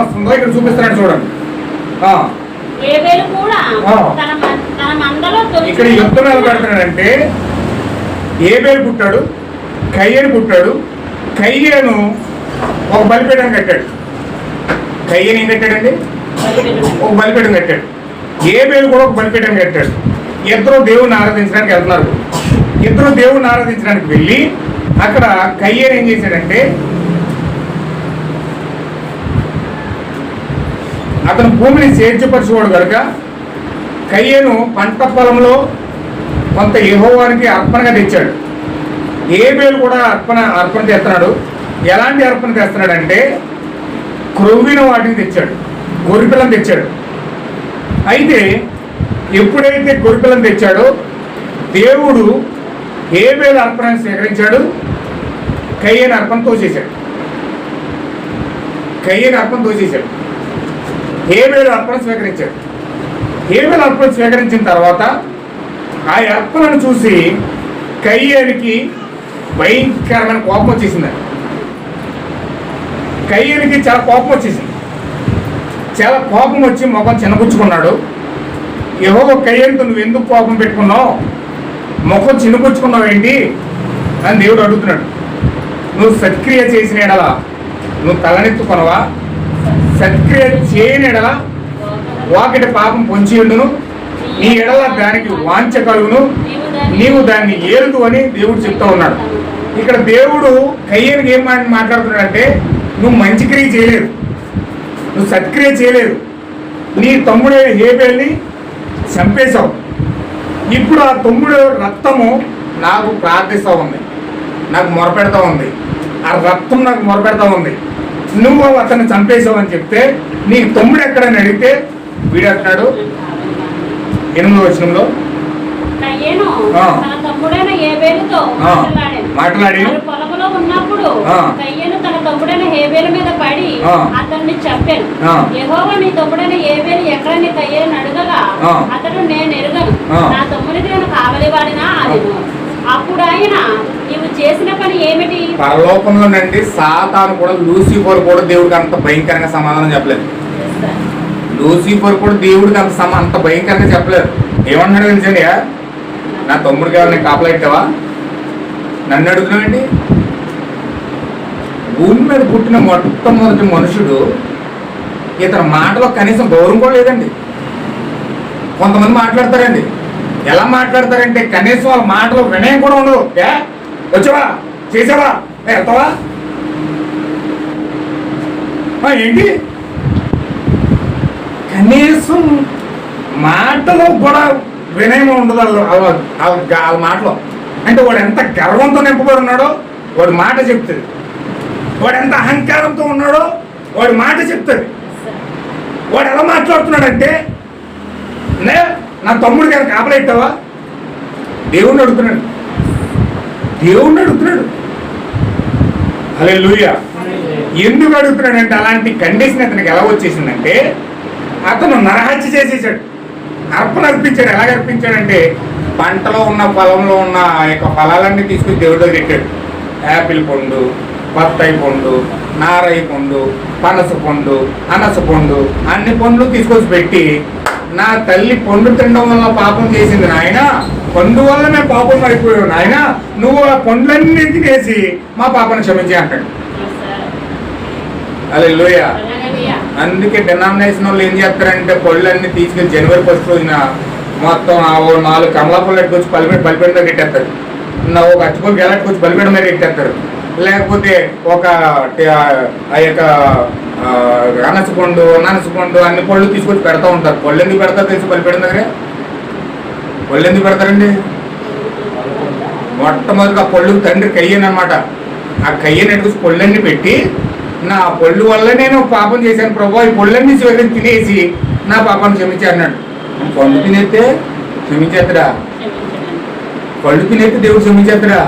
వస్తుందో ఇక్కడ చూపిస్తున్నాడు చూడండి. ఇక్కడ యుద్ధం ఎలా పెడుతున్నాడంటే ఏబేలు పుట్టాడు కయ్యను పుట్టాడు కయ్యను ఒక బలిపీఠం కట్టాడు. కయ్యను ఏం కట్టాడండి? ఒక బలిపీఠం కట్టాడు. ఏబేలు కూడా ఒక బలిపీఠం కట్టాడు. ఇద్దరు దేవుని ఆరాధించడానికి వెళ్తున్నారు. ఇద్దరు దేవుని ఆరాధించడానికి వెళ్ళి అక్కడ కయ్యను ఏం చేశాడంటే అతను భూమిని సేద్యపరచుకోడు కనుక కయ్యను పంట పొలంలో కొంత యహోవానికి అర్పణగా తెచ్చాడు. ఏబేలు కూడా అర్పణ అర్పణ తెస్తున్నాడు. ఎలాంటి అర్పణ తెస్తున్నాడంటే క్రొవ్విన వాటిని తెచ్చాడు. గొర్రెపిల్లని తెచ్చాడు. అయితే ఎప్పుడైతే గొర్రెపిల్లని తెచ్చాడో దేవుడు ఏబేలు అర్పణను స్వీకరించాడు కయ్యని అర్పణ తోసేశాడు. కయ్యని అర్పణ తోసేశాడు. హేబేలు అర్పణ స్వీకరించాడు. హేబేలు అర్పణ స్వీకరించిన తర్వాత ఆ అర్పణను చూసి కయ్యనికి భయంకరమైన కోపం వచ్చేసింది. కయ్యనికి చాలా కోపం వచ్చేసింది. చాలా కోపం వచ్చి ముఖం చిన్నపుచ్చుకున్నాడు. ఏవో కయ్యనితో నువ్వు ఎందుకు కోపం పెట్టుకున్నావు? ముఖం చిన్నపుచ్చుకున్నావు ఏంటి? అని దేవుడు అడుగుతున్నాడు. నువ్వు సత్క్రియ చేసిన ఎడలా నువ్వు తలనెత్తుకున్నావా సత్క్రియ చేయని ఎడల వాకిటి పాపం పొంచి ఉండును నీ ఎడల దానికి వాంఛ కలుగును. నీవు దాన్ని ఏలుదు అని దేవుడు చెప్తా ఉన్నాడు. ఇక్కడ దేవుడు కయ్యనికి ఏం మాట్లాడుతున్నాడంటే నువ్వు మంచి క్రియ చేయలేదు. నువ్వు సత్క్రియ చేయలేదు. నీ తమ్ముడే హేబేల్ని చంపేశావు. ఇప్పుడు ఆ తమ్ముడు రక్తము నాకు ప్రార్థిస్తూ ఉంది. నాకు మొరపెడతా ఉంది. ఆ రక్తం నాకు మొరపెడతా ఉంది. నువ్వు అతన్ని చంపేశావు అని చెప్తే నీ తమ్ముడు ఎక్కడని అడిగితే వీడు అంటున్నాడు. ఎనిమిదో వచనంలో. మాట్లాడి. వారు పొలములో ఉన్నప్పుడు తన తమ్ముడైన హేబేలు మీద పడి. అతన్ని. యెహోవా నీ తమ్ముడైన కయ్యను అడగగా ఆ. అతడు నేను ఎరుగను. నా నేను కావలివాడినా అని అప్పుడు ఆయన నీవు చేసిన పని ఏమిటి పరలోకంలో నుండి సాతాను కూడా లూసిఫర్ కూడా దేవుడికి అంత భయంకరంగా సమాధానం చెప్పలేదు. లూసిఫర్ కూడా దేవుడికి అంత సమ అంత భయంకరంగా చెప్పలేదు. ఏమన్నాడు తెలుసండి? నా తమ్ముడికి ఎవరిని కాపలా పెట్టావా? నన్ను అడుగుతున్నావండి భూమి మీద పుట్టిన మొట్టమొదటి మనుషుడు ఇతని మాటలో కనీసం గౌరవం కూడా లేదండి. కొంతమంది మాట్లాడతారండి. ఎలా మాట్లాడతారంటే కనీసం వాళ్ళ మాటలో వినయం కూడా ఉండదు. వచ్చావా? చేసావా? వెళ్తావా ఆ, ఏంటి? కనీసం మాటలో కూడా వినయం ఉండదు వాళ్ళ మాటలో. అంటే వాడు ఎంత గర్వంతో నింపబడి ఉన్నాడో వాడి మాట చెప్తుంది వాడు ఎంత అహంకారంతో ఉన్నాడో వాడి మాట చెప్తుంది వాడు ఎలా మాట్లాడుతున్నాడంటే నే నా తమ్ముడు గారు కాపలెట్టావా దేవుణ్ణి అడుగుతున్నాడు. దేవుణ్ణి అడుగుతున్నాడు. అలే ఎందుకు అడుగుతున్నాడంటే అలాంటి కండిషన్ అతనికి ఎలా వచ్చేసిందంటే అతను నరహత్య చేసేసాడు. అర్పణ అర్పించాడు. ఎలా అర్పించాడంటే పంటలో ఉన్న పొలంలో ఉన్న ఆ యొక్క ఫలాలన్నీ తీసుకుని దేవుడి దగ్గర పెట్టాడు. యాపిల్ పండు బత్తాయి పండు నారయ్య పండు పనస పండు అనస పండు అన్ని పండ్లు తీసుకొచ్చి పెట్టి నా తల్లి పండు తినడం వల్ల పాపం చేసింది నాయన. పండు వల్ల మేము పాపం పడిపోయావు నాయన నువ్వు ఆ పండ్లన్నీ తినేసి మా పాపను క్షమించి అంటాడు. అదే లోయ అందుకే డినామినేషన్ వాళ్ళు ఏం చేస్తారంటే పళ్ళన్నీ తీసుకెళ్ళి జనవరి ఫస్ట్ రోజున మొత్తం నాలుగు కమలా పళ్ళు ఎట్టుకొచ్చి పలిపెట్టి బలిపెడి మీద పెట్టేస్తారు ఒక అచ్చుపల్లి గెలట్టుకొచ్చి బలిపెడి మీద పెట్టేస్తారు లేకపోతే ఒక ఆ యొక్క ఆ, అనస పండు అనానస పండు అన్ని పళ్ళు తీసుకొచ్చి పెడతా ఉంటారు. పళ్ళు ఎందుకు పెడతారు తెలిసి బలిపెడిన దగ్గర? పళ్ళు ఎందుకు పెడతారండి? మొట్టమొదటిగా పళ్ళు తండ్రి కయ్యను అనమాట ఆ కయ్యను ఎట్టుకొచ్చి పళ్ళన్నీ పెట్టి నా పళ్ళు వల్ల నేను పాపం చేశాను ప్రభు ఈ పళ్ళన్నీ స్వీకరించి తినేసి నా పాపాన్ని క్షమించి అన్నాడు. పండు తినేస్తే క్షమించేద్దరా పళ్ళు తినేస్తే దేవుడు క్షమించేద్దరా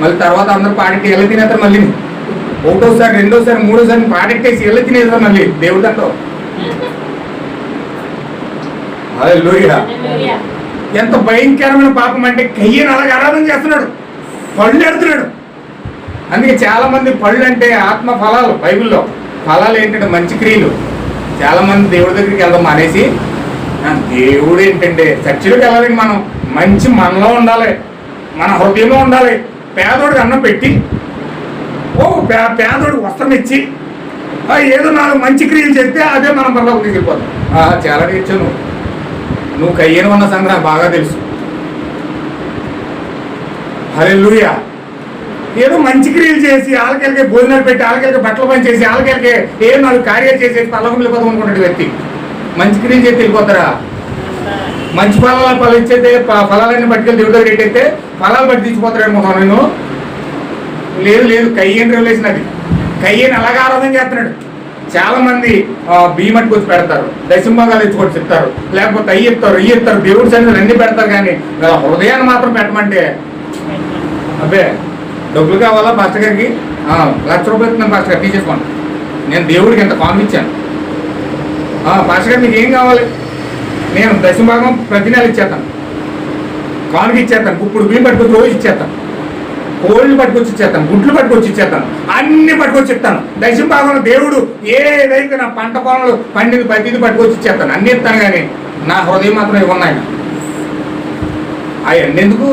మళ్ళీ తర్వాత అందరు పాడెట్టి ఎలా తినేస్తారు మళ్ళీ? ఒకటోసారి రెండోసారి మూడోసారి పాడెట్టేసి ఎలా తినేస్తారు మళ్ళీ? దేవుడు అంటావు అదే ఎంత భయంకరమైన పాపం అంటే కయ్యను అలాగ ఆరాధన చేస్తున్నాడు. పళ్ళు ఎడుతున్నాడు. అందుకే చాలామంది పళ్ళు అంటే ఆత్మ ఫలాలు బైబిల్లో. ఫలాలు ఏంటంటే మంచి క్రియలు. చాలామంది దేవుడి దగ్గరికి వెళ్దాం అనేసి దేవుడు ఏంటంటే చర్చిలోకి వెళ్ళాలి మనం మంచి మనలో ఉండాలి మన హృదయంలో ఉండాలి. పేదోడికి అన్నం పెట్టి ఓ పే పేదోడికి వస్త్రం ఇచ్చి ఏదో నాలుగు మంచి క్రియలు చేస్తే అదే మనం పరలోకి తీసుకెళ్ళిపోతాం. చాలా నేర్చాను నువ్వు కయ్యను ఉన్న సంగతి నాకు బాగా తెలుసు. హరే ఏదో మంచి క్రియలు చేసి ఆలకెళ్ళకే భోజనాలు పెట్టి ఆలకెళ్ళకి బట్టలు పని చేసి ఆలకెళ్ళకే ఏ నాలుగు కార్యాలు చేసేసి పల్లకం వెళ్ళిపోతాం అనుకున్నట్టు వ్యక్తి. మంచి క్రియలు చేసి వెళ్ళిపోతారా? మంచి ఫలాలు ఫలం ఇచ్చేస్తే ఫలాలన్నీ పట్టుకెళ్ళి దేవుడి దగ్గర ఏంటైతే ఫలాలు పట్టి తీసిపోతాడు అనుకుంటాను నేను. లేదు లేదు కయ్యని రిలేషన్ అది. కయ్యని అలాగే ఆరాధన చేస్తున్నాడు. చాలా మంది భీమట్ బియ్యం పెడతారు. దశంభాగాలు ఎత్తుకొచ్చి చెప్తారు. లేకపోతే అయ్యి ఎత్తారు ఇయ్యి ఎత్తారు దేవుడి సన్నిధిలో అన్ని పెడతారు కానీ హృదయాన్ని మాత్రం పెట్టమంటే. అబ్బే డబ్బులు కావాలా మాస్టర్ గారికి? లక్ష రూపాయలు ఇస్తున్నాను పాస్టర్ గారు తీసేసుకోండి. నేను దేవుడికి ఎంత కాన్ ఇచ్చాను. గారు మీకు ఏం కావాలి? నేను దశభాగం ప్రతి నెల ఇచ్చేస్తాను. కానుక ఇచ్చేస్తాను. ఇప్పుడు బియ్యం పట్టుకొచ్చి రోజు ఇచ్చేస్తాను. కోళ్ళు పట్టుకొచ్చి ఇచ్చేస్తాను గుడ్లు పట్టుకొచ్చి ఇచ్చేస్తాను అన్ని పట్టుకొచ్చి ఇస్తాను. దశంభాగంలో దేవుడు ఏదైతే నా పంట పొలంలో పండింది ప్రతిది పట్టుకొచ్చి ఇచ్చేస్తాను అన్ని ఇస్తాను కానీ నా హృదయం మాత్రం ఇవ్వన్నాయి అవన్నీ ఎందుకు?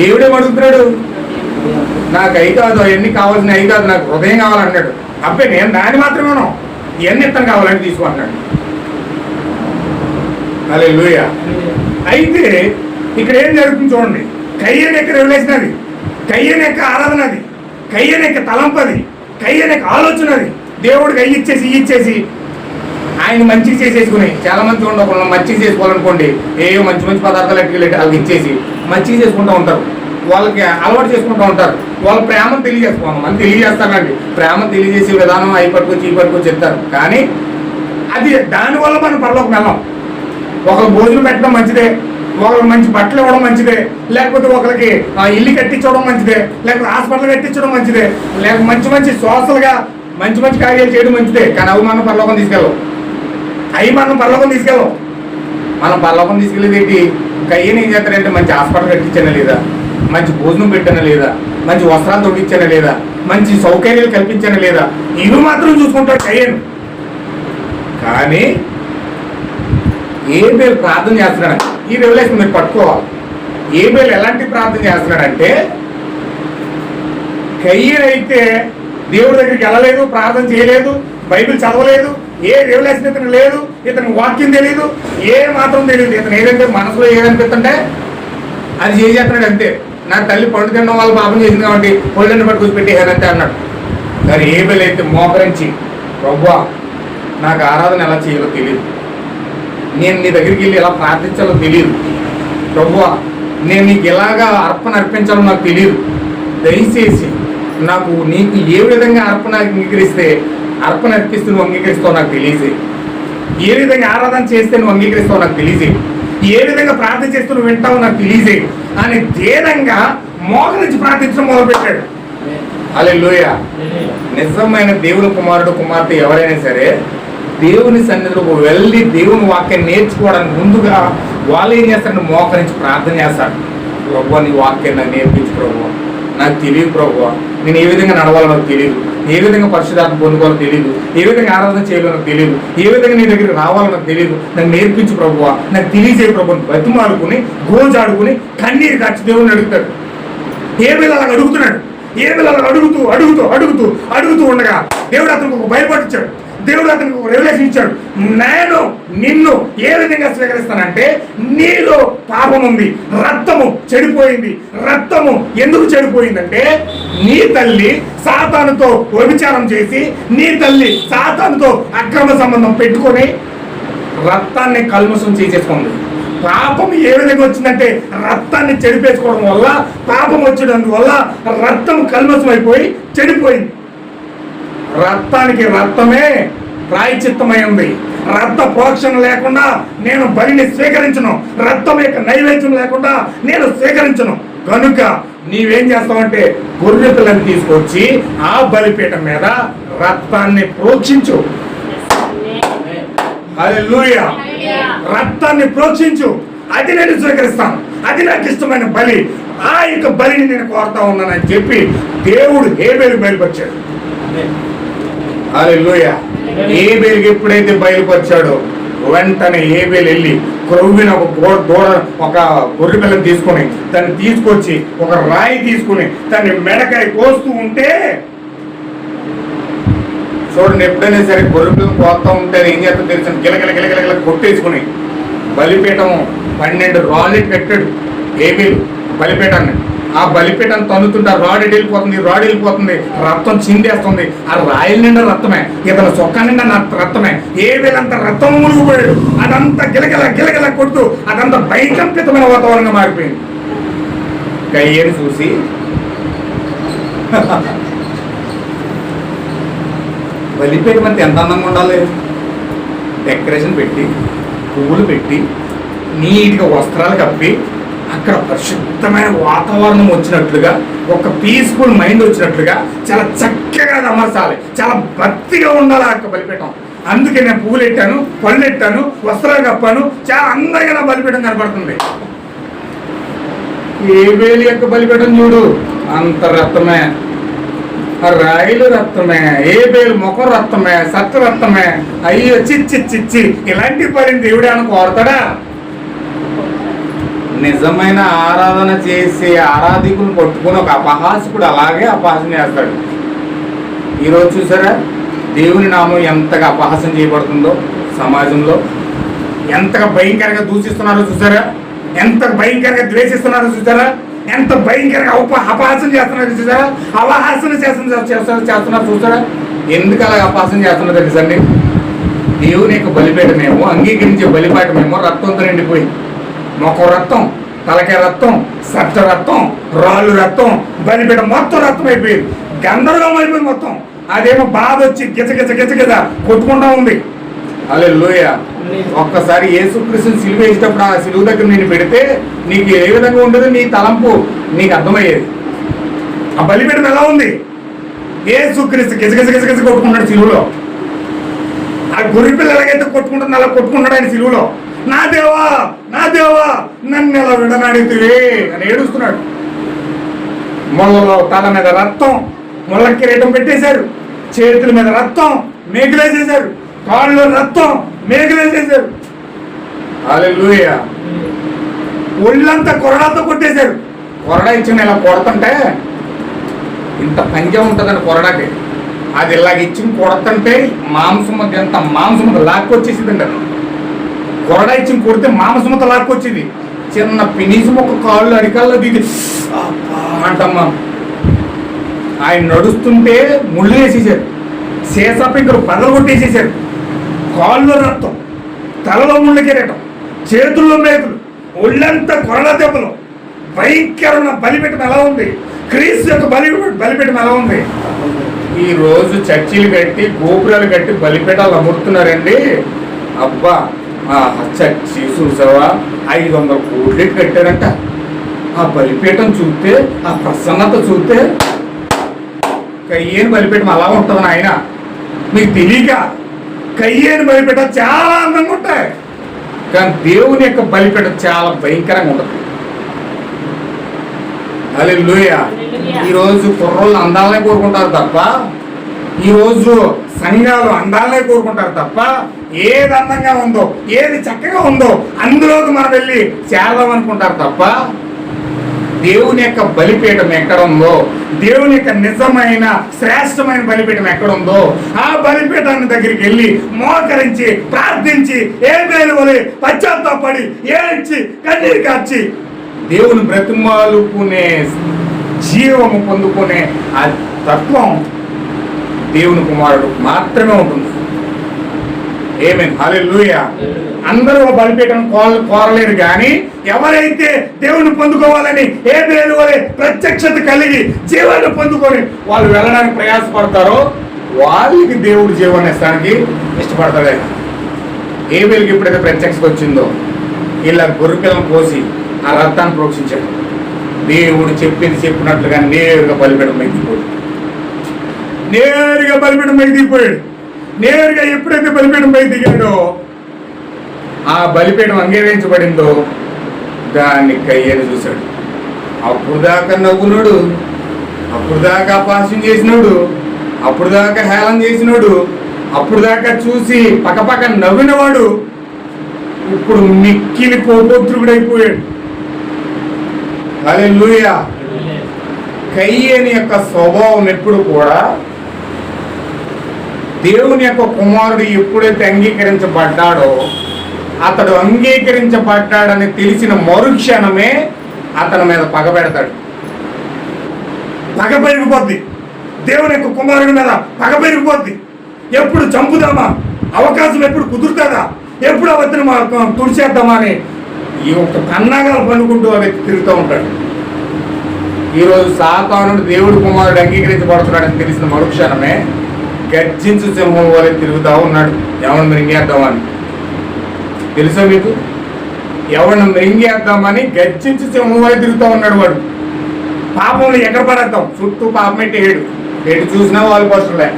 దేవుడే అడుగుతున్నాడు? నాకు అయి కాదు అవన్నీ కావాల్సిన అయి కాదు నాకు హృదయం కావాలన్నాడు. అబ్బాయి నేను దాన్ని మాత్రమే ఇవన్నీ ఇస్తాను కావాలని తీసుకుంటున్నాడు అలే అయితే ఇక్కడ ఏం జరుగుతుంది చూడండి. కయ్యన యొక్క రెవల్యూషన్ అది కయ్యన యొక్క ఆరాధన అది కయ్యన యొక్క తలంపది. కయ్యన యొక్క ఆలోచన అది దేవుడికి అయ్యి ఇచ్చేసి ఇచ్చేసి ఆయన మంచిగా చేసేసుకుని చాలా మంది ఉండకుండా మంచిగా చేసుకోవాలనుకోండి ఏవో మంచి మంచి పదార్థాలు ఎట్టుకెళ్ళి వాళ్ళకి ఇచ్చేసి మంచిగా చేసుకుంటూ ఉంటారు. వాళ్ళకి అలవాటు చేసుకుంటూ ఉంటారు. వాళ్ళ ప్రేమను తెలియజేసుకోవాలి మనం తెలియజేస్తారండి ప్రేమ తెలియజేసే విధానం అవి పట్టుకొచ్చి ఈ పట్టుకొచ్చి చెప్తారు. కానీ అది దానివల్ల మనం పరలోకి వెళ్ళాం. ఒకరు భోజనం పెట్టడం మంచిదే. ఒకరు మంచి బట్టలు ఇవ్వడం మంచిదే లేకపోతే ఒకరికి ఆ, ఇల్లు కట్టించడం మంచిదే లేకపోతే హాస్పిటల్ కట్టించడం మంచిదే లేకపోతే మంచి మంచి సోషల్గా మంచి మంచి కార్యాలు చేయడం మంచిదే. కానీ అవి మనం పరలోకం తీసుకెళ్ళం. అవి మనం పరలోకం తీసుకెళ్ళం. మనం పరలోకం తీసుకెళ్ళేది ఏంటి? కయ్యని ఏం చేస్తారంటే మంచి హాస్పిటల్ కట్టించానా లేదా? మంచి భోజనం పెట్టానా లేదా? మంచి వస్త్రాలు తొడిగించానా లేదా? మంచి సౌకర్యాలు కల్పించానా లేదా? ఇవి మాత్రం చూసుకుంటాడు కయ్యను కానీ ఏబేల్ ప్రార్థన చేస్తున్నాడు? ఈ రెవల్యూషన్ మీరు పట్టుకోవాలి. ఏబేల్ ఎలాంటి ప్రార్థన చేస్తున్నాడంటే కయ్యర్ అయితే దేవుడి దగ్గరికి వెళ్ళలేదు ప్రార్థన చేయలేదు బైబిల్ చదవలేదు ఏ రెవల్యూషన్ ఇతను లేదు ఇతనికి వాక్యం తెలియదు ఏ మాత్రం తెలియదు ఇతను ఏదంటే మనసులో ఏదనిపిస్తుంటే అది చేసేస్తున్నాడు అంతే. నా తల్లి పండు తినడం వల్ల పాపం చేసింది కాబట్టి పొళ్ళని పట్టుకొచ్చి పెట్టేయాలంటే అన్నాడు. కానీ ఏబేల్ అయితే మోకరించి ప్రవ్వా నాకు ఆరాధన ఎలా చేయాలో తెలియదు నేను నీ దగ్గరికి వెళ్ళి ఎలా ప్రార్థించాలో తెలియదు ప్రభువా నేను నీకు ఎలాగా అర్పణ అర్పించాలో నాకు తెలియదు దయచేసి నాకు నీకు ఏ విధంగా అర్పణ అంగీకరిస్తే అర్పణ అర్పిస్తూ నువ్వు అంగీకరిస్తావు నాకు తెలియజే ఏ విధంగా ఆరాధన చేస్తే నువ్వు అంగీకరిస్తావు నాకు తెలియజే ఏ విధంగా ప్రార్థన చేస్తూ నువ్వు వింటావో నాకు తెలియజే అని ధీరంగా మోగ నుంచి ప్రార్థించడం మొదలుపెట్టాడు. అలే నిజమైన దేవుడు కుమారుడు కుమార్తె ఎవరైనా సరే దేవుని సన్నిధిలో వెళ్ళి దేవుని వాక్యం నేర్చుకోవడానికి ముందుగా వాళ్ళు ఏం చేస్తారంటే మోకరించి ప్రార్థన చేస్తారు. ప్రభు నీ వాక్యం నాకు నేర్పించు ప్రభు. నాకు తెలియదు ప్రభు. నేను ఏ విధంగా నడవాలో నాకు తెలియదు. ఏ విధంగా పరిశుధాత్మ పొందుకోవాలో తెలియదు. ఏ విధంగా ఆరాధన చేయాలో నాకు తెలియదు. ఏ విధంగా నీ దగ్గరికి రావాలో నాకు తెలియదు. నాకు నేర్పించు ప్రభు. నాకు తెలియజేయ ప్రభు. బతిమాడుకుని గోజాడుకుని కన్నీరు కాచి దేవుని అడుగుతాడు. ఏ వేళ అలా అడుగుతున్నాడు? ఏ వేళ అలా అడుగుతూ అడుగుతూ అడుగుతూ అడుగుతూ ఉండగా దేవుడు అతనికి ఒక దేవుడు అతనికి రెవల్యూషన్ ఇచ్చాడు. నేను నిన్ను ఏ విధంగా స్వీకరిస్తానంటే నీలో పాపం ఉంది రక్తము చెడిపోయింది రక్తము ఎందుకు చెడిపోయిందంటే నీ తల్లి సాతానుతో వ్యభిచారం చేసి నీ తల్లి సాతానుతో అక్రమ సంబంధం పెట్టుకొని రక్తాన్ని కల్మషం చేసేసుకుంది. పాపం ఏ విధంగా వచ్చిందంటే రక్తాన్ని చెడిపేసుకోవడం వల్ల పాపం వచ్చడం వల్ల రక్తం కల్మషం అయిపోయి చెడిపోయింది. రక్తానికి రక్తమే ప్రాయచిత్తమై ఉంది రక్త ప్రోక్షణ లేకుండా నేను బలిని స్వీకరించను. రక్తం యొక్క నైవేద్యం లేకుండా నేను స్వీకరించను. కనుక నీవేం చేస్తావంటే గొర్రె తీసుకొచ్చి ఆ బలిపీఠం మీద రక్తాన్ని ప్రోక్షించు. రక్తాన్ని ప్రోక్షించు. అది నేను స్వీకరిస్తాను. అది నాకు ఇష్టమైన బలి. ఆ యొక్క బలిని నేను కోరుతా ఉన్నానని చెప్పి దేవుడు హేబేలు బయలుపరిచాడు హల్లెలూయా. ఏబేలుకి ఎప్పుడైతే బయలుపరిచాడో వెంటనే ఏబేలు వెళ్ళి క్రొవ్విన ఒక గో- దూడ ఒక గొర్రె పిల్లని తీసుకొని దాన్ని తీసుకొచ్చి ఒక రాయి తీసుకుని దాన్ని మెడకాయ కోస్తూ ఉంటే చూడండి ఎప్పుడైనా సరే గొర్రె పిల్లని కోస్తా ఉంటే ఏం చేస్తా తెలుసు? గిలగిల గిలగిల గిల కొట్టేసుకుని బలిపీఠం పన్నెండు రాళ్ళు కట్టాడు ఏబేలు బలిపీఠాన్ని. ఆ బలిపీఠం తన్నుతుంటే ఆ రాడ్ వెళ్ళిపోతుంది రాడ్ వెళ్ళిపోతుంది రక్తం చిందేస్తుంది. ఆ రాయల నిండా రక్తమే ఇతను చొక్కా నిండా నా రక్తమే. ఏ వేలంత రక్తం మునిగిపోయాడు. అదంతా గిలగిల గిలగిల కొడుతూ అదంతా భయంకరితమైన వాతావరణంగా మారిపోయింది. కయ్యని చూసి బలిపీఠం అంతా ఎంత అందంగా ఉండాలి? డెకరేషన్ పెట్టి పువ్వులు పెట్టి నీట్గా వస్త్రాలు కప్పి అక్కడ పరిశుద్ధమైన వాతావరణం వచ్చినట్లుగా ఒక పీస్ఫుల్ మైండ్ వచ్చినట్లుగా చాలా చక్కగా అమర్చాలి చాలా భక్తిగా ఉండాలి ఆ యొక్క బలిపీఠం. అందుకే నేను పువ్వులు పెట్టాను పళ్ళు పెట్టాను వస్త్రాలు కప్పాను చాలా అందంగా నా బలిపీఠం కనపడుతుంది ఏ యొక్క బలిపీఠం చూడు? అంత రక్తమే. రాయిలు రక్తమే ఏ ముఖం రక్తమే సత్తు రక్తమే. అయ్యో చిచ్చి చిచ్చి ఇలాంటి పని దేవుడే అని కోరతాడా? నిజమైన ఆరాధన చేసే ఆరాధికుని పట్టుకుని ఒక అపహాసకుడు అలాగే అపహాసం చేస్తాడు. ఈరోజు చూసారా? దేవుని నామం ఎంతగా అపహాసం చేయబడుతుందో సమాజంలో. ఎంతగా భయంకరంగా దూషిస్తున్నారో చూసారా? ఎంత భయంకరంగా ద్వేషిస్తున్నారో చూసారా? ఎంత భయంకరంగా ఉప అపహాసం చేస్తున్నారో చూసారా? అవహాసన చేస్తున్నారు చేస్తున్నారు చేస్తున్నారు చూసారా? ఎందుకు అలాగ అపహాసం చేస్తున్నారో తెలుసండి దేవుని యొక్క బలిపేటమేమో అంగీకరించే బలిపాటమేమో రక్తంతో నిండిపోయింది. మొక్క రక్తం తలకాయ రక్తం సట్ట రక్తం రాళ్ళు రక్తం బలిపీఠం మొత్తం రక్తం అయిపోయింది గందరగోళం అయిపోయింది మొత్తం. అదేమో బాధ వచ్చి గిజ గిజ గిజ గిజ కొట్టుకుంటా ఉంది. అలే లోయ ఒక్కసారి యేసుక్రీస్తుని సిలువ వేసేటప్పుడు ఆ సిలువ దగ్గర నేను పెడితే నీకు ఏ విధంగా ఉండదు నీ తలంపు నీకు అర్థమయ్యేది. ఆ బలిపీఠం ఎలా ఉంది? యేసుక్రీస్తు గిజ గిజ గిజ గిజ కొట్టుకున్నాడు సిలువలో. ఆ గొర్రె ఎలాగైతే కొట్టుకుంటుంది అలా కొట్టుకున్నాడు ఆయన సిలువలో. నా దేవా నా దేవా నన్ను ఎలా విడనాడితివి? అని ఏడుస్తున్నాడు. ముళ్ళలో తల మీద రక్తం ముళ్ళ కిరీటం పెట్టేశారు. చేతుల మీద రక్తం మేకలేసేశారు కాళ్ళు రక్తం మేకలేసేశారు హల్లెలూయా. ఒళ్ళంతా కొరడాతో కొట్టేశారు. కొరడా ఇచ్చిన ఇలా కొడుతుంటే ఇంత పంజం ఉంటుందని కొరడాకి. అది ఇలాగ ఇచ్చి కొడుతుంటే మాంసం ఎంత మాంసం లాక్కొచ్చేసిందండి అది. గోడ ఇచ్చి కొడితే మాంసం లాక్కొచ్చింది. చిన్న పినీసి మొక్క కాళ్ళు అరికాల్లో దిగి అంటమ్మా. ఆయన నడుస్తుంటే ముళ్ళు వేసేసారు సీసా పింకలు పగలు కొట్టేసేసారు కాళ్ళు రక్తం తలలో ముళ్ళు కెరటం చేతుల్లో మేకులు ఒళ్ళంతా కొరల దెబ్బలు. భయంకరమైన బలిపెట్టం ఎలా ఉంది? క్రీస్తు యొక్క బలి బలిపెట్టం ఎలా ఉంది? ఈ రోజు చర్చిలు కట్టి గోపురాలు కట్టి బలిపీఠాలు అమ్ముతున్నారండి అబ్బా చర్చి చూసావా? ఐదు వందల కోట్లు కట్టారంట. ఆ బలిపీఠం చూస్తే ఆ ప్రసన్నత చూస్తే కయ్యేని బలిపీఠం అలా ఉంటుంది ఆయన మీకు తెలియక కయ్యేని బలిపీఠం చాలా అందంగా ఉంటాయి. కానీ దేవుని యొక్క బలిపీఠం చాలా భయంకరంగా ఉంటుంది. అలే ఈ రోజు కుర్రోళ్ళు అందాలనే కోరుకుంటారు తప్ప ఈ రోజు సంఘాలు అందాలనే కోరుకుంటారు తప్ప ఏది అందంగా ఉందో ఏది చక్కగా ఉందో అందులోకి మనం వెళ్ళి చేరదాం అనుకుంటారు తప్ప దేవుని యొక్క బలిపీఠం ఎక్కడ ఉందో దేవుని యొక్క నిజమైన శ్రేష్టమైన బలిపీఠం ఎక్కడ ఉందో ఆ బలిపీఠాన్ని దగ్గరికి వెళ్ళి మోకరించి ప్రార్థించి ఏ మేలు పశ్చాత్తాపడి ఏడ్చి కన్నీరు కార్చి దేవుని బ్రతిమాలుకునే జీవము పొందుకునే ఆ తత్వం దేవుని కుమారుడు మాత్రమే ఉంటుంది. ఏమేమి హాలెలూయ అందరూ బలిపీఠం కోర కోరలేరు కానీ ఎవరైతే దేవుని పొందుకోవాలని ఏ దేవుని వలె ప్రత్యక్షత కలిగి జీవాన్ని పొందుకొని వాళ్ళు వెళ్ళడానికి ప్రయాసపడతారో వాళ్ళకి దేవుడు జీవాన్ని ఇస్తానికి ఇష్టపడతాడే. ఏ వెలుగు ఎప్పుడైతే ప్రత్యక్షత వచ్చిందో ఇలా గొర్రెపిల్లను కోసి ఆ రక్తాన్ని ప్రోక్షించాడు. దేవుడు చెప్పింది చెప్పినట్లుగా నేరుగా బలిపీఠం మైదిపోయాడు నేరుగా బలిపీఠం మైదిపోయాడు నేరుగా ఎప్పుడైతే బలిపీఠం మీద దిగాడో ఆ బలిపీఠం అంగీకరించబడిందో దాన్ని కయ్యని చూశాడు. అప్పుడు దాకా నవ్వునుడు అప్పుడు దాకా అపాసం చేసినాడు అప్పుడు దాకా హేళన చేసినోడు అప్పుడు దాకా చూసి పక్కపక్క నవ్వినవాడు ఇప్పుడు మిక్కిలి కోపోద్రుడైపోయాడు అదే లూయా కయ్యని యొక్క స్వభావం ఎప్పుడు కూడా దేవుని యొక్క కుమారుడు ఎప్పుడైతే అంగీకరించబడ్డాడో అతడు అంగీకరించబడ్డాడని తెలిసిన మరుక్షణమే అతని మీద పగబెడతాడు పగ పెరిగిపోద్ది. దేవుని యొక్క కుమారుడి మీద పగ పెరిగిపోద్ది. ఎప్పుడు చంపుదామా? అవకాశం ఎప్పుడు కుదురుతుందా? ఎప్పుడు అవతని మా తుడిచేద్దామా అని ఈ ఒక్క కన్నాగాలు పనుకుంటూ ఆ వ్యక్తి తిరుగుతూ ఉంటాడు. ఈరోజు సాతానుడు దేవుడి కుమారుడు అంగీకరించబడుతున్నాడని తెలిసిన మరుక్షణమే గర్జించు సింహం వలె తిరుగుతూ ఉన్నాడు. ఎవరిని మృంగేద్దామని? తెలుసా మీకు? ఎవరిని మృంగేద్దామని గర్జించు సింహం వలె తిరుగుతూ ఉన్నాడు వాడు. పాపంలో ఎక్కడ పడేద్దాం? చుట్టూ పాపం ఎట్టి ఏడు ఎటు చూసినా వాళ్ళ పోస్టర్లే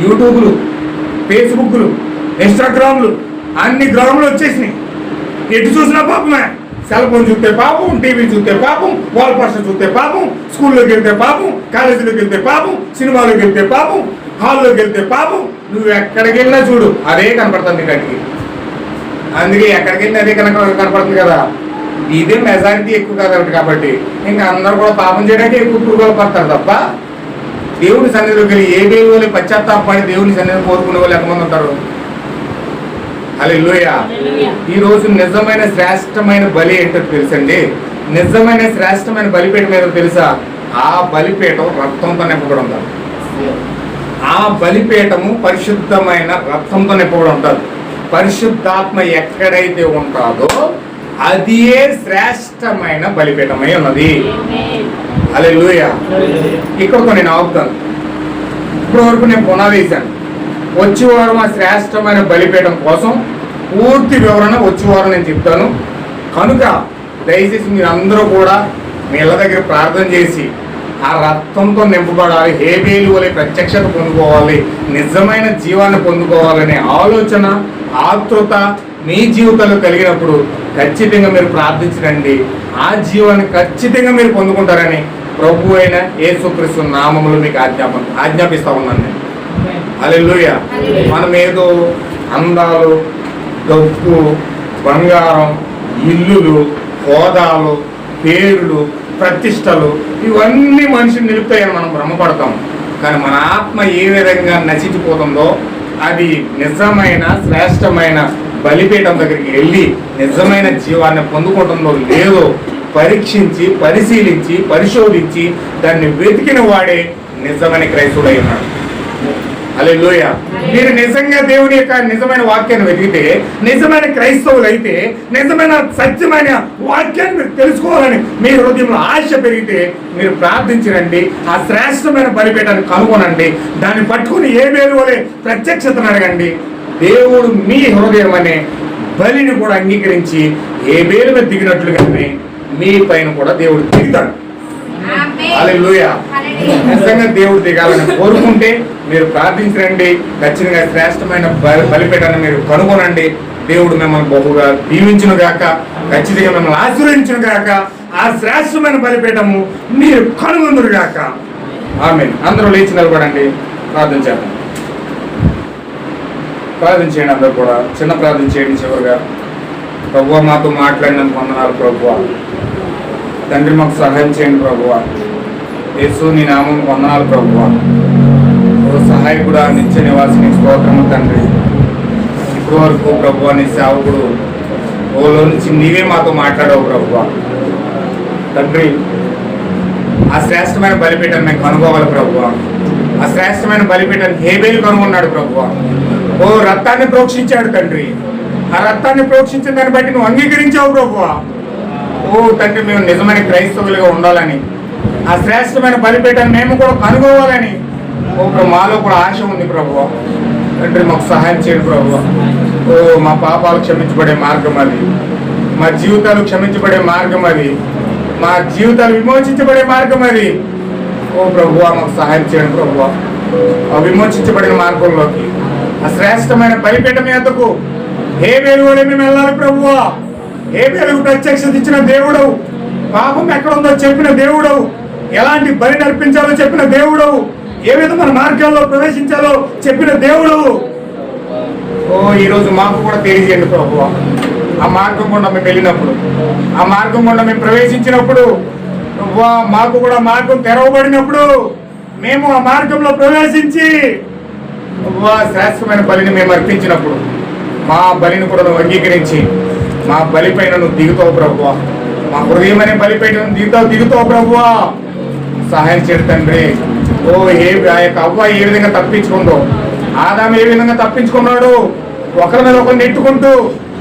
యూట్యూబ్లు ఫేస్బుక్లు ఇన్స్టాగ్రామ్లు అన్ని గ్రాములు వచ్చేసినాయి. ఎటు చూసినా పాపమే. సెల్ ఫోన్ చూస్తే పాపం టీవీ చూస్తే పాపం వాల్ పోస్టర్ చూస్తే పాపం స్కూల్లోకి వెళ్తే పాపం కాలేజీలోకి వెళ్తే పాపం సినిమాలోకి వెళ్తే పాపం హాల్లోకి వెళ్తే పాపం నువ్వు ఎక్కడికి వెళ్ళినా చూడు అదే కనపడుతుంది కంటికి అందుకే ఎక్కడికి వెళ్ళినా అదే కనుక కనపడుతుంది కదా. ఇదే మెజారిటీ ఎక్కువ కాబట్టి కాబట్టి ఇంకా అందరూ కూడా పాపం చేయడానికి ఎక్కువ పురుగుపడతారు తప్ప దేవుని సన్నిధిలోకి వెళ్ళి ఏ దేవుని వాళ్ళు పశ్చాత్తాపడి దేవుని సన్నిధిని కోరుకునే వాళ్ళు ఎంతమంది ఉంటారు? అలా. ఈ రోజు నిజమైన శ్రేష్టమైన బలి ఏంటో తెలుసండి? నిజమైన శ్రేష్టమైన బలిపీఠం ఏదో తెలుసా? ఆ బలిపీఠం రక్తంతో నింపబడి ఉంటారు ఆ బలిపీఠము పరిశుద్ధమైన రక్తంతో నింపబడి ఉంటుంది. పరిశుద్ధాత్మ ఎక్కడైతే ఉంటుందో అది శ్రేష్టమైన బలిపీఠమై ఉన్నది. అదే లూయ ఇక్కడ నేను ఆపుతాను ఇప్పటి వరకు నేను పునాది వచ్చేవారం ఆ శ్రేష్టమైన బలిపీఠం కోసం పూర్తి వివరణ వచ్చేవారం నేను చెప్తాను. కనుక దయచేసి మీరు అందరూ కూడా మీ ఇళ్ళ దగ్గర ప్రార్థన చేసి ఆ రక్తంతో నింపబడాలి హేబేలు వలె ప్రత్యక్షత పొందుకోవాలి నిజమైన జీవాన్ని పొందుకోవాలనే ఆలోచన ఆతృత మీ జీవితంలో కలిగినప్పుడు ఖచ్చితంగా మీరు ప్రార్థించండి. ఆ జీవాన్ని ఖచ్చితంగా మీరు పొందుకుంటారని ప్రభు అయిన యేసుక్రీస్తు నామములు మీకు ఆజ్ఞాపన ఆజ్ఞాపిస్తా ఉన్నాను నేను. అలెలుయ మనం ఏదో అందాలు డబ్బు బంగారం ఇల్లులు హోదాలు పేర్లు ప్రతిష్టలు ఇవన్నీ మనిషిని నిలుపుతాయని మనం భ్రమపడతాం. కానీ మన ఆత్మ ఏ విధంగా నశించిపోతుందో అది నిజమైన శ్రేష్టమైన బలిపీఠం దగ్గరికి వెళ్ళి నిజమైన జీవాన్ని పొందుకోవటంలో లేదో పరీక్షించి పరిశీలించి పరిశోధించి దాన్ని వెతికిన వాడే నిజమైన క్రైస్తుడై ఉన్నాడు. అలెలుయ మీరు నిజంగా దేవుని యొక్క నిజమైన వాక్యాన్ని వెతికితే నిజమైన క్రైస్తవులు అయితే నిజమైన సత్యమైన వాక్యాన్ని మీరు తెలుసుకోవాలని మీ హృదయంలో ఆశ పెరిగితే మీరు ప్రార్థించరండి ఆ శ్రేష్టమైన బలిపీఠాన్ని కనుగొనండి. దాన్ని పట్టుకుని ఏ వేలు ప్రత్యక్షతను అడగండి. దేవుడు మీ హృదయం అనే బలిని కూడా అంగీకరించి ఏ వేలు మీద దిగినట్లుగానే మీ పైన కూడా దేవుడు దిగుతాడు నిజంగా దేవుడు దిగాలని కోరుకుంటే మీరు ప్రార్థించండి. ఖచ్చితంగా శ్రేష్టమైన బలి బలిపీఠాన్ని మీరు కనుగొనండి. దేవుడు మిమ్మల్ని బహుగా దీవించును గాక. ఖచ్చితంగా మిమ్మల్ని ఆశీర్వదించును గాక. ఆ శ్రేష్టమైన బలిపీఠము మీరు కనుగొందురు గాక. ఆమె అందరూ లేచి నిలబడండి. ప్రార్థన చేద్దాం. ప్రార్థన చేయండి అందరూ కూడా. చిన్న ప్రార్థన చేయండి చివరిగా. ప్రభు మాతో మాట్లాడినందుకు వందనాలు ప్రభు తండ్రి మాకు సహాయం చేయండి ప్రభువ. యేసు నీ నామం వందనాలు ప్రభువ. ఓ సహాయకుడు నిత్య నివాసిని స్తోత్రము తండ్రి. ఇప్పటి వరకు ప్రభు నీ సేవకుడు ఓలో నుంచి నీవే మాతో మాట్లాడవు ప్రభువ. తండ్రి ఆ శ్రేష్టమైన బలిపీఠం మేము కనుగోవాలి ప్రభువ. ఆ శ్రేష్టమైన బలిపీఠం హేబేలు కనుగొన్నాడు ప్రభువ. ఓ రక్తాన్ని ప్రోక్షించాడు తండ్రి. ఆ రక్తాన్ని ప్రోక్షించిన దాన్ని బట్టి నువ్వు అంగీకరించావు ప్రభు ఓ తండ్రి మేము నిజమైన క్రైస్తవులుగా ఉండాలని ఆ శ్రేష్టమైన బలిపీఠాన్ని మేము కూడా కనుగోవాలని ఓ ప్రభు మాలో కూడా ఆశ ఉంది ప్రభు. అంటే మాకు సహాయం చేయండి ప్రభు. ఓ మా పాపాలు క్షమించబడే మార్గం అది. మా జీవితాలు క్షమించబడే మార్గం అది. మా జీవితాలు విమోచించబడే మార్గం అది. ఓ ప్రభు మాకు సహాయం చేయండి ప్రభు. ఆ విమోచించబడిన మార్గంలోకి ఆ శ్రేష్టమైన బలిపీఠం మీదకు ఏ వేలువలే మేము వెళ్ళాలి ప్రభువా ఏ వెలుగు ప్రత్యక్షత ఇచ్చిన దేవుడవు. పాపం ఎక్కడ ఉందో చెప్పిన దేవుడవు. ఎలాంటి బలి నర్పించాలో చెప్పిన దేవుడు ఏ విధమైన మార్గాల్లో ప్రవేశించాలో చెప్పిన దేవుడు. ఓ ఈరోజు మాకు కూడా తెలియజేయండి ప్రభు ఆ మార్గం గుండా మేము వెళ్ళినప్పుడు ఆ మార్గం గుండా మేము ప్రవేశించినప్పుడు మాకు కూడా మార్గం తెరవబడినప్పుడు మేము ఆ మార్గంలో ప్రవేశించి ప్రభువా, శ్రేష్టమైన బలిని మేము అర్పించినప్పుడు మా బలిని కూడా నువ్వు అంగీకరించి మా బలిపైన నువ్వు దిగుతావు ప్రభువా. మా హృదయం బలిపైన దిగుతావు దిగుతావు ప్రభువా. సహాయం చేయడు తండ్రి. ఓ ఏ ఆ యొక్క అవ్వ ఏ విధంగా తప్పించుకుందో ఆదాం ఏ విధంగా తప్పించుకున్నాడు ఒకరి మీద ఒకరు నెట్టుకుంటూ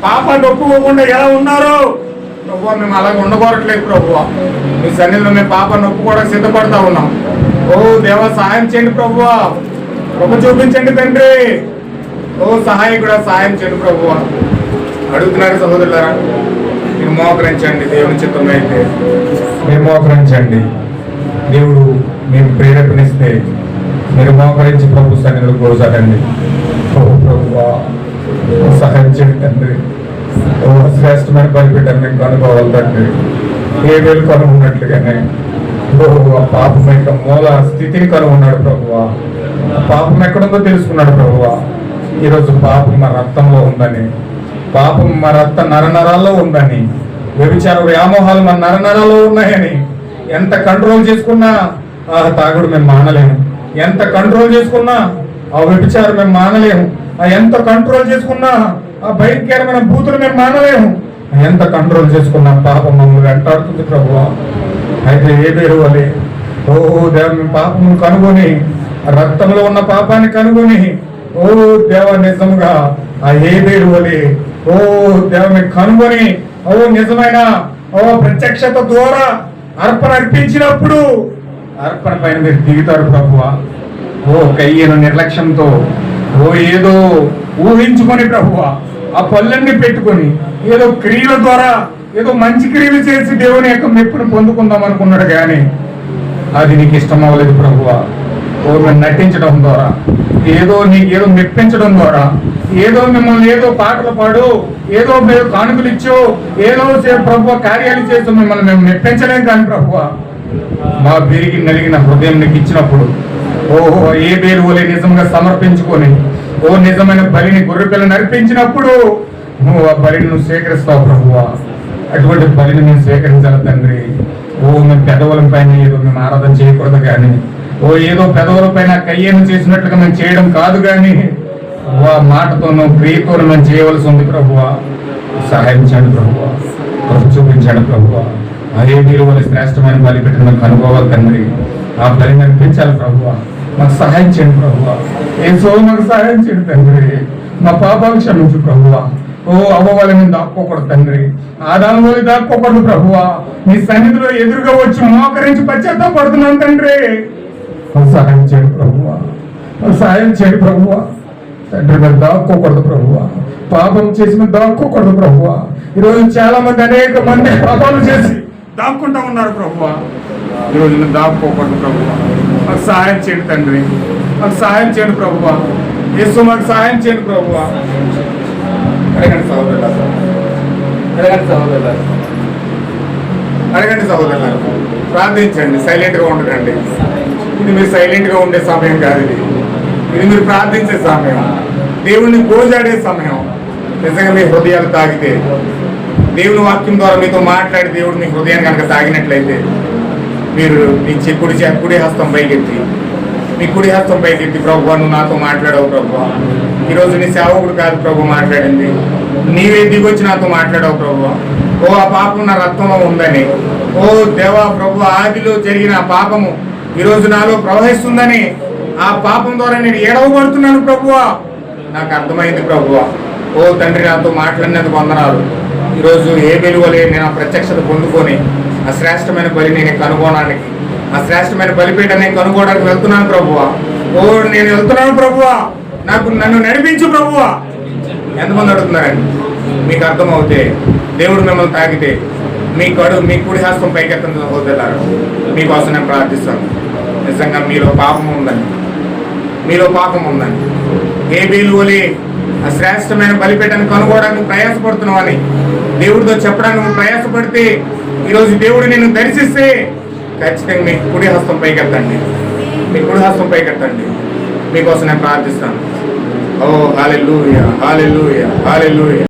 పాప నొప్పుకోకుండా ఎలా ఉన్నారు? ప్రభు మేము అలాగే ఉండకూడట్లేదు ప్రభు మీ సన్నిధిలో మేము పాప నొప్పుకోవడానికి సిద్ధపడతా ఉన్నాం. ఓ దేవ సహాయం చేయండి ప్రభు ప్రభు చూపించండి తండ్రి. ఓ సహాయకుడా సహాయం చేయండి ప్రభు అడుగుతున్నారు సహోదరులారా మీరు మోకరించండి దేవుని చిత్తం అయితే. మీరు మోకరించండి. దేవుడు మీకు ప్రేరేపణిస్తే మీరు మోకరించి ప్రభు సన్నిధిలో కోరుసాడండి ఓ ప్రభు ఓ సహాయం తండ్రి. ఓ శ్రేష్టమైన బలిపెట్టాను మీకు అనుకోవాలి తండ్రి. ఏ వేలు కనుగొన్నట్లుగానే ప్రభు పాపం యొక్క మూల స్థితిని కనుగొన్నాడు ప్రభువ. పాపం ఎక్కడుందో తెలుసుకున్నాడు ప్రభువ. ఈరోజు పాపం మా రక్తంలో ఉందని పాపం మా రక్త నరనరాల్లో ఉందని వ్యభిచార వ్యామోహాలు మన నరనరాల్లో ఉన్నాయని ఎంత కంట్రోల్ చేసుకున్నా ఆ తాగుడు మేము మానలేము. ఎంత కంట్రోల్ చేసుకున్నా ఆ వ్యభిచారం మేము మానలేము. ఆ ఎంత కంట్రోల్ చేసుకున్నా ఆ భయంకరమైన బూతులు మేము మానలేము. ఎంత కంట్రోల్ చేసుకున్నా పాపం మమ్మల్ని వెంటాడుతుంది ప్రభు అయితే ఏ పేరు వలె? ఓ దేవ మేము పాపము కనుగొని రక్తంలో ఉన్న పాపాన్ని కనుగొని ఓ దేవ నిజముగా ఆ ఏ పేరు వలే? ఓ దేవ మేము కనుగొని ఓ నిజమైన ఓ ప్రత్యక్షత ద్వారా అర్పణ అర్పించినప్పుడు అర్పణ పైన మీరు దిగుతారు ప్రభువ. ఓ కయ్యను నిర్లక్ష్యంతో ఓ ఏదో ఊహించుకొని ప్రభువ ఆ పళ్ళన్ని పెట్టుకొని ఏదో క్రియల ద్వారా ఏదో మంచి క్రియలు చేసి దేవుని యొక్క మెప్పును పొందుకుందాం అనుకున్నాడు కానీ అది నీకు ఇష్టం అవ్వలేదు ప్రభువ. ఓ నటించడం ద్వారా ఏదో నీకు ఏదో మెప్పించడం ద్వారా ఏదో మిమ్మల్ని ఏదో పాటలు పాడు ఏదో మీరు కానుకలు ఇచ్చు ఏదో ప్రభు కార్యాలు చేస్తూ మిమ్మల్ని మేము మెప్పించలేం కానీ ప్రభు మా పెరిగి నలిగిన హృదయం నీకు ఇచ్చినప్పుడు ఓహో ఏ పేరు నిజంగా సమర్పించుకొని ఓ నిజమైన బలిని గొర్రెపిల్లని నడిపించినప్పుడు నువ్వు ఆ బలిని నువ్వు స్వీకరిస్తావు ప్రభువా. అటువంటి బలిని మేము స్వీకరించాలి తండ్రి? ఓ మేము పెదవుల పైన ఏదో మేము ఆరాధన చేయకూడదు కానీ ఓ ఏదో పెదవుల పైన కయ్యేను చేసినట్లుగా మేము చేయడం కాదు కానీ మాటతోనూ క్రియతోనూ మేము చేయవలసి ఉంది ప్రభువ. సహాయం చేయండి ప్రభువా. ప్రభు చూపించండి ప్రభువా. అదే మీరు వాళ్ళ శ్రేష్టమైన బలి పెట్టిన మాకు అనుభవాలు తండ్రి. ఆ బలి అనిపించాలి ప్రభువా. మాకు సహాయం చేయండి ప్రభువా. ఏసో మాకు సహాయం చేయండి తండ్రి. మా పాపాలు క్షమించు ప్రభువా. ఓ అవ్వవాళ్ళ మీద దాక్కోకూడదు తండ్రి. ఆదాము వల్ల దాక్కోకూడదు ప్రభువా. మీ సన్నిధిలో ఎదురుగా వచ్చి మోకరించి పశ్చాత్తాపడుతున్నాను తండ్రి. సహాయం చేయండి ప్రభువా. సహాయం చేయండి ప్రభువా. తండ్రి మరి దాక్కోకూడదు ప్రభువా. పాపం చేసి మీద దాక్కోకూడదు ప్రభువా. ఈరోజు చాలా మంది అనేక మంది పాపాలు చేసి దాక్కుంటా ఉన్నారు ప్రభువా. ఈరోజు నేను దాక్కోకూడదు ప్రభువ. మాకు సహాయం చేయండి తండ్రి. మాకు సహాయం చేయండి ప్రభువ. యేసు మాకు సహాయం చేయండి ప్రభువ. అడగండి సహోదరులారా. అడగండి సహోదరులారా. అడగండి ప్రార్థించండి. సైలెంట్గా ఉండకండి ఇది మీరు సైలెంట్గా ఉండే సమయం కాదు ఇది. ఇది మీరు ప్రార్థించే సమయం. దేవుణ్ణి గోజాడే సమయం. నిజంగా మీ హృదయాలు తాగితే దేవుని వాక్యం ద్వారా మీతో మాట్లాడి దేవుడు మీ హృదయాన్ని కనుక తాగినట్లయితే మీరు మీ చె- కుడి చే- కుడి హస్తం పైకెత్తి మీ కుడి హస్తం పైకెత్తి ప్రభు నువ్వు నాతో మాట్లాడవు ప్రభు. ఈరోజు నీ సేవకుడు కాదు ప్రభు మాట్లాడింది. నీవే దిగొచ్చి నాతో మాట్లాడవు ప్రభు. ఓ ఆ పాపం నా రక్తంలో ఉందని. ఓ దేవా ప్రభు ఆదిలో జరిగిన ఆ పాపము ఈరోజు నాలో ప్రవహిస్తుందని ఆ పాపం ద్వారా నేను ఏడవబడుతున్నాను ప్రభువా. నాకు అర్థమైంది ప్రభువా. ఓ తండ్రి నాతో మాట్లాడినందుకు వందనాలు. ఈరోజు ఏ వెలువలే నేను ఆ ప్రత్యక్షత పొందుకొని ఆ శ్రేష్టమైన బలి నేను కనుగొనడానికి ఆ శ్రేష్టమైన బలిపీఠ నేను కనుగోడానికి వెళ్తున్నాను ప్రభువా. ఓ నేను వెళ్తున్నాను ప్రభువా. నాకు నన్ను నడిపించు ప్రభువా. ఎంతమంది అడుగుతున్నారండి? మీకు అర్థమవుతే దేవుడు మిమ్మల్ని తాకితే మీ కడు మీ కుడి హస్తం పైకెత్తంతో సహోదరులారా మీకోసం నేను ప్రార్థిస్తాను. నిజంగా మీలో పాపం ఉందని మీలో పాపం ఉందని ఏ బీలువలి ఆ శ్రేష్టమైన కనుగోడానికి ప్రయాసపడుతున్నావు ప్రయాసపడుతున్నావని దేవుడితో చెప్పడానికి ప్రయాసపడితే ఈరోజు దేవుడు నిన్ను దర్శిస్తే ఖచ్చితంగా మీ కుడి హస్తం పైకెత్తండి. మీ కుడి హస్తం పైకెత్తండి. మీకోసం నేను ప్రార్థిస్తాను. ఓ హాలెల్లుయ హాలెల్లుయ హాలెల్లుయ.